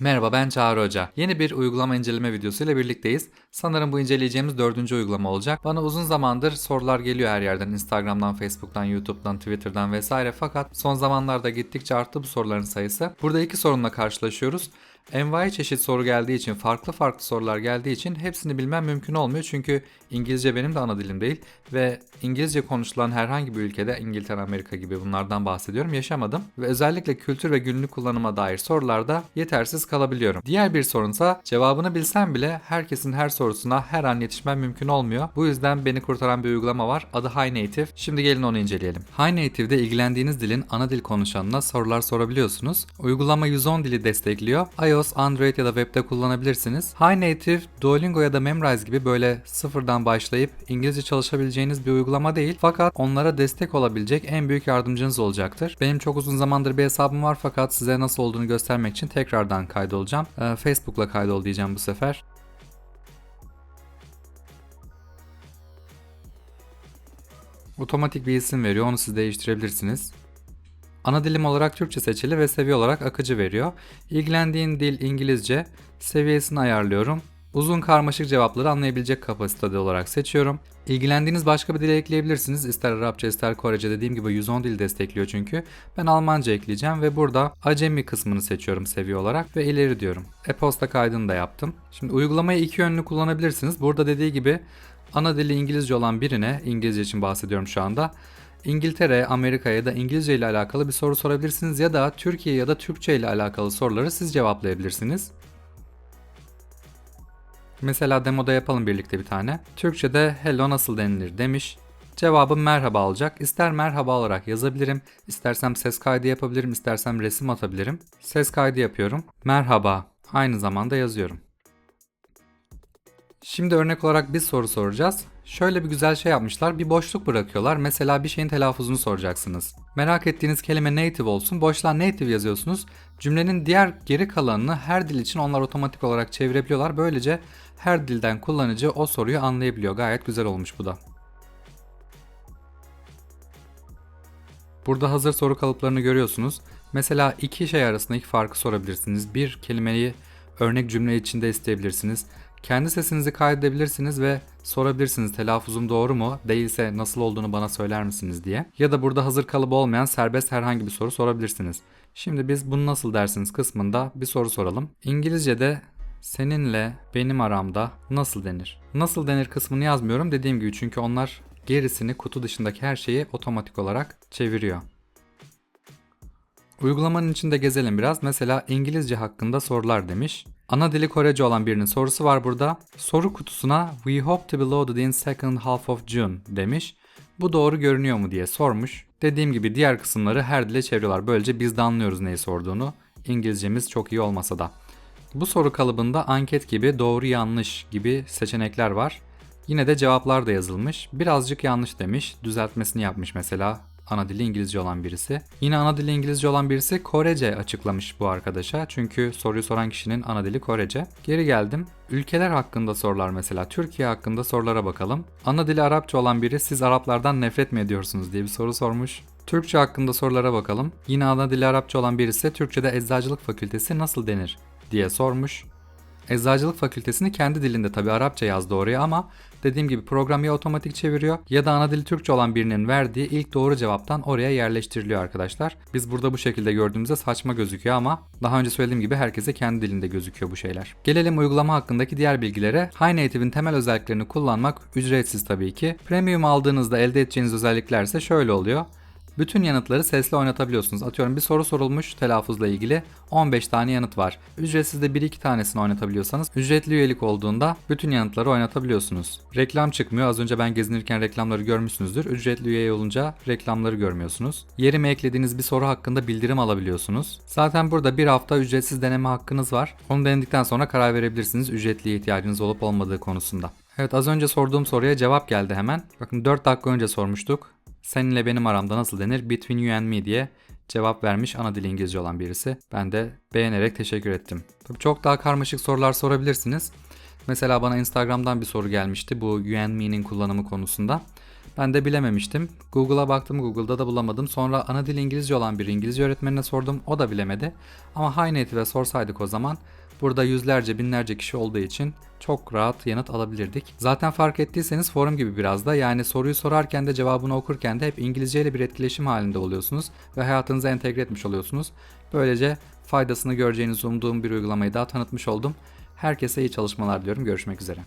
Merhaba ben Çağrı Hoca. Yeni bir uygulama inceleme videosu ile birlikteyiz. Sanırım bu inceleyeceğimiz dördüncü uygulama olacak. Bana uzun zamandır sorular geliyor her yerden. Instagram'dan, Facebook'tan, YouTube'dan, Twitter'dan vesaire. Fakat son zamanlarda gittikçe arttı bu soruların sayısı. Burada iki sorunla karşılaşıyoruz. Envai çeşit soru geldiği için, farklı farklı sorular geldiği için hepsini bilmem mümkün olmuyor. Çünkü İngilizce benim de ana dilim değil ve İngilizce konuşulan herhangi bir ülkede İngiltere, Amerika gibi bunlardan bahsediyorum yaşamadım. Ve özellikle kültür ve günlük kullanıma dair sorularda yetersiz kalabiliyorum. Diğer bir sorunsa cevabını bilsem bile herkesin her sorusuna her an yetişmem mümkün olmuyor. Bu yüzden beni kurtaran bir uygulama var. Adı High Native. Şimdi gelin onu inceleyelim. High Native'de ilgilendiğiniz dilin ana dil konuşanına sorular sorabiliyorsunuz. Uygulama 110 dili destekliyor. Android ya da webde kullanabilirsiniz. High Native, Duolingo ya da Memrise gibi böyle sıfırdan başlayıp İngilizce çalışabileceğiniz bir uygulama değil. Fakat onlara destek olabilecek en büyük yardımcınız olacaktır. Benim çok uzun zamandır bir hesabım var fakat size nasıl olduğunu göstermek için tekrardan kaydolacağım. Ee, Facebook'la kaydol diyeceğim bu sefer. Otomatik bir isim veriyor. Onu siz değiştirebilirsiniz. Ana dilim olarak Türkçe seçili ve seviye olarak akıcı veriyor. İlgilendiğin dil İngilizce. Seviyesini ayarlıyorum. Uzun karmaşık cevapları anlayabilecek kapasitede olarak seçiyorum. İlgilendiğiniz başka bir dile ekleyebilirsiniz. İster Arapça ister Korece dediğim gibi 110 dil destekliyor çünkü. Ben Almanca ekleyeceğim ve burada Acemi kısmını seçiyorum seviye olarak ve ileri diyorum. E-posta kaydını da yaptım. Şimdi uygulamayı iki yönlü kullanabilirsiniz. Burada dediği gibi ana dili İngilizce olan birine, İngilizce için bahsediyorum şu anda. İngiltere, Amerika ya da İngilizce ile alakalı bir soru sorabilirsiniz ya da Türkiye ya da Türkçe ile alakalı soruları siz cevaplayabilirsiniz. Mesela demoda yapalım birlikte bir tane. Türkçe'de hello nasıl denilir demiş. Cevabım merhaba olacak. İster merhaba olarak yazabilirim, istersem ses kaydı yapabilirim, istersem resim atabilirim. Ses kaydı yapıyorum. Merhaba. Aynı zamanda yazıyorum. Şimdi örnek olarak bir soru soracağız. Şöyle bir güzel şey yapmışlar. Bir boşluk bırakıyorlar. Mesela bir şeyin telaffuzunu soracaksınız. Merak ettiğiniz kelime native olsun. Boşluğa native yazıyorsunuz. Cümlenin diğer geri kalanını her dil için onlar otomatik olarak çevirebiliyorlar. Böylece her dilden kullanıcı o soruyu anlayabiliyor. Gayet güzel olmuş bu da. Burada hazır soru kalıplarını görüyorsunuz. Mesela iki şey arasındaki farkı sorabilirsiniz. Bir kelimeyi örnek cümle içinde isteyebilirsiniz. Kendi sesinizi kaydedebilirsiniz ve sorabilirsiniz telaffuzum doğru mu? Değilse nasıl olduğunu bana söyler misiniz diye. Ya da burada hazır kalıbı olmayan serbest herhangi bir soru sorabilirsiniz. Şimdi biz bunu nasıl dersiniz kısmında bir soru soralım. İngilizce'de seninle benim aramda nasıl denir? Nasıl denir kısmını yazmıyorum dediğim gibi çünkü onlar gerisini kutu dışındaki her şeyi otomatik olarak çeviriyor. Uygulamanın içinde gezelim biraz. Mesela İngilizce hakkında sorular demiş. Ana dili Korece olan birinin sorusu var burada. Soru kutusuna We hope to be loaded in second half of June demiş. Bu doğru görünüyor mu diye sormuş. Dediğim gibi diğer kısımları her dile çeviriyorlar. Böylece biz de anlıyoruz neyi sorduğunu. İngilizcemiz çok iyi olmasa da. Bu soru kalıbında anket gibi doğru yanlış gibi seçenekler var. Yine de cevaplar da yazılmış. Birazcık yanlış demiş. Düzeltmesini yapmış mesela ana dili İngilizce olan birisi. Yine ana dili İngilizce olan birisi Korece açıklamış bu arkadaşa. Çünkü soruyu soran kişinin ana dili Korece. Geri geldim. Ülkeler hakkında sorular mesela. Türkiye hakkında sorulara bakalım. Ana dili Arapça olan biri siz Araplardan nefret mi ediyorsunuz diye bir soru sormuş. Türkçe hakkında sorulara bakalım. Yine ana dili Arapça olan birisi Türkçe'de eczacılık fakültesi nasıl denir diye sormuş. Eczacılık fakültesini kendi dilinde tabi Arapça yazdı oraya ama dediğim gibi program ya otomatik çeviriyor ya da ana dili Türkçe olan birinin verdiği ilk doğru cevaptan oraya yerleştiriliyor arkadaşlar. Biz burada bu şekilde gördüğümüzde saçma gözüküyor ama daha önce söylediğim gibi herkese kendi dilinde gözüküyor bu şeyler. Gelelim uygulama hakkındaki diğer bilgilere. High Native'in temel özelliklerini kullanmak ücretsiz tabii ki. Premium aldığınızda elde edeceğiniz özellikler ise şöyle oluyor. Bütün yanıtları sesli oynatabiliyorsunuz. Atıyorum bir soru sorulmuş telaffuzla ilgili 15 tane yanıt var. Ücretsiz de 1-2 tanesini oynatabiliyorsanız ücretli üyelik olduğunda bütün yanıtları oynatabiliyorsunuz. Reklam çıkmıyor. Az önce ben gezinirken reklamları görmüşsünüzdür. Ücretli üye olunca reklamları görmüyorsunuz. Yerime eklediğiniz bir soru hakkında bildirim alabiliyorsunuz. Zaten burada bir hafta ücretsiz deneme hakkınız var. Onu denedikten sonra karar verebilirsiniz ücretliye ihtiyacınız olup olmadığı konusunda. Evet az önce sorduğum soruya cevap geldi hemen. Bakın 4 dakika önce sormuştuk. Seninle benim aramda nasıl denir? Between you and me diye cevap vermiş ana dili İngilizce olan birisi. Ben de beğenerek teşekkür ettim. Tabii çok daha karmaşık sorular sorabilirsiniz. Mesela bana Instagram'dan bir soru gelmişti bu you and me'nin kullanımı konusunda. Ben de bilememiştim. Google'a baktım, Google'da da bulamadım. Sonra ana dil İngilizce olan bir İngilizce öğretmenine sordum. O da bilemedi. Ama High Native'e sorsaydık o zaman burada yüzlerce binlerce kişi olduğu için çok rahat yanıt alabilirdik. Zaten fark ettiyseniz forum gibi biraz da yani soruyu sorarken de cevabını okurken de hep İngilizce ile bir etkileşim halinde oluyorsunuz ve hayatınıza entegre etmiş oluyorsunuz. Böylece faydasını göreceğinizi umduğum bir uygulamayı daha tanıtmış oldum. Herkese iyi çalışmalar diliyorum. Görüşmek üzere.